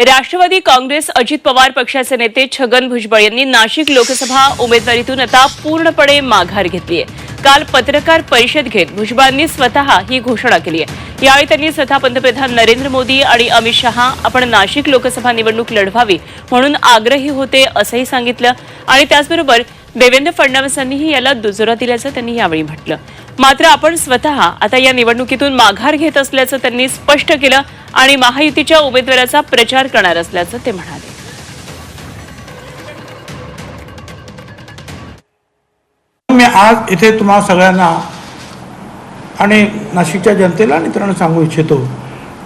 राष्ट्रवादी काँग्रेस अजित पवार पक्षाचे नेते छगन भुजबळ यांनी नाशिक लोकसभा उमेदवारीतून आता पूर्णपणे माघार घेतली आहे काल पत्रकार परिषद घेत भुजबळांनी स्वतः ही घोषणा केली आहे यावेळी त्यांनी स्वतः पंतप्रधान नरेंद्र मोदी आणि अमित शहा आपण नाशिक लोकसभा निवडणूक लढवावी म्हणून आग्रही होते असंही सांगितलं. आणि त्याचबरोबर देवेंद्र फडणवीसांनीही याला दुजोरा दिल्याचं त्यांनी यावेळी म्हटलं. मात्र आपण स्वतः आता या निवडणुकीतून माघार घेत असल्याचं त्यांनी स्पष्ट केलं आणि महायुतीच्या उमेदवाराचा प्रचार करणार असल्याचं ते म्हणाले. मी आज इथे तुम्हा सगळ्यांना आणि नाशिकच्या जनतेला आणि इतरांना सांगू इच्छितो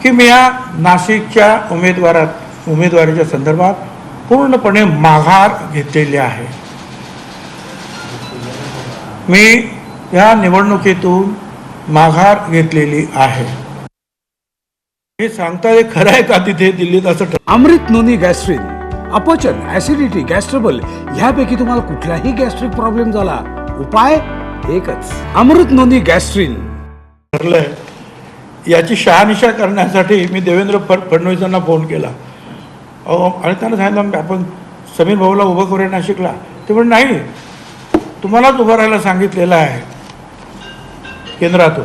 की मी या नाशिकच्या उमेदवारात उमेदवारीच्या संदर्भात पूर्णपणे माघार घेतलेली आहे. मी या निवडणुकीतून माघार घेतलेली आहे. हे सांगता हे खरं आहे का तिथे दिल्लीत असं ठरलं? अमृत नोनी गॅस्ट्रिन अपचन ऍसिडिटी गॅस्ट्रबल ह्यापैकी तुम्हाला कुठलाही गॅस्ट्रिक प्रॉब्लेम झाला उपाय एकच. Amrut Noni Gastrin. ठरलंय. याची शहानिशा करण्यासाठी मी देवेंद्र फड फडणवीसांना फोन केला. अहो आणि त्यांना सांगितलं आपण समीर भाऊला उभं करूया नाशिकला. ते म्हणजे नाही. तुम्हालाच उभं राहायला सांगितलेलं आहे. केंद्रातून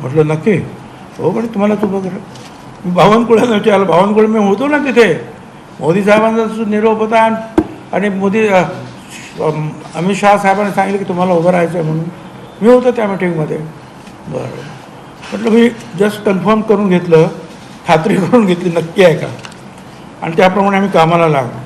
म्हटलं नक्की. हो पण तुम्हाला तू बघ मी विचारलं बावनकुळे मी होतो ना तिथे. मोदी साहेबांचा निरोप होता आणि- मोदी अमित शहा साहेबांनी सांगितलं की तुम्हाला उभं राहायचं आहे म्हणून. मी होतो त्या मिटिंगमध्ये. बरं. म्हटलं मी जस्ट कन्फर्म करून घेतलं. खात्री करून घेतली. नक्की आहे का? आणि त्याप्रमाणे आम्ही कामाला लागलो.